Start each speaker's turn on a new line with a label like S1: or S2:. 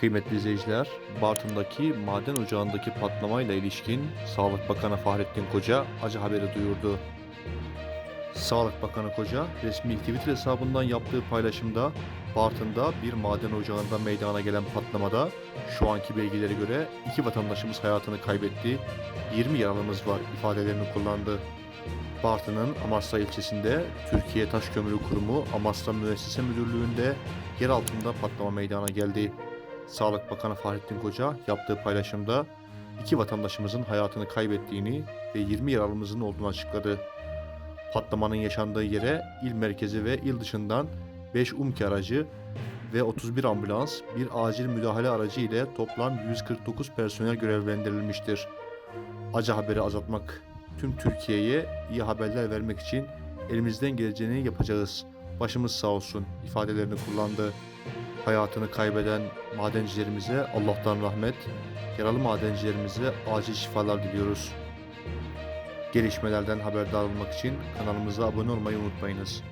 S1: Kıymetli izleyiciler, Bartın'daki maden ocağındaki patlamayla ilişkin Sağlık Bakanı Fahrettin Koca acı haberi duyurdu. Sağlık Bakanı Koca resmi Twitter hesabından yaptığı paylaşımda Bartın'da bir maden ocağında meydana gelen patlamada şu anki bilgilere göre iki vatandaşımız hayatını kaybetti, 20 yaralımız var ifadelerini kullandı. Bartın'ın Amasya ilçesinde Türkiye Taş Kömürü Kurumu Amasya Müessese Müdürlüğü'nde yer altında patlama meydana geldi. Sağlık Bakanı Fahrettin Koca yaptığı paylaşımda iki vatandaşımızın hayatını kaybettiğini ve 20 yaralımızın olduğunu açıkladı. Patlamanın yaşandığı yere il merkezi ve il dışından 5 UMKE aracı ve 31 ambulans, bir acil müdahale aracı ile toplam 149 personel görevlendirilmiştir. Acı haberi azaltmak, tüm Türkiye'ye iyi haberler vermek için elimizden geleceğini yapacağız. Başımız sağ olsun ifadelerini kullandı. Hayatını kaybeden madencilerimize Allah'tan rahmet, yaralı madencilerimize acil şifalar diliyoruz. Gelişmelerden haberdar olmak için kanalımıza abone olmayı unutmayınız.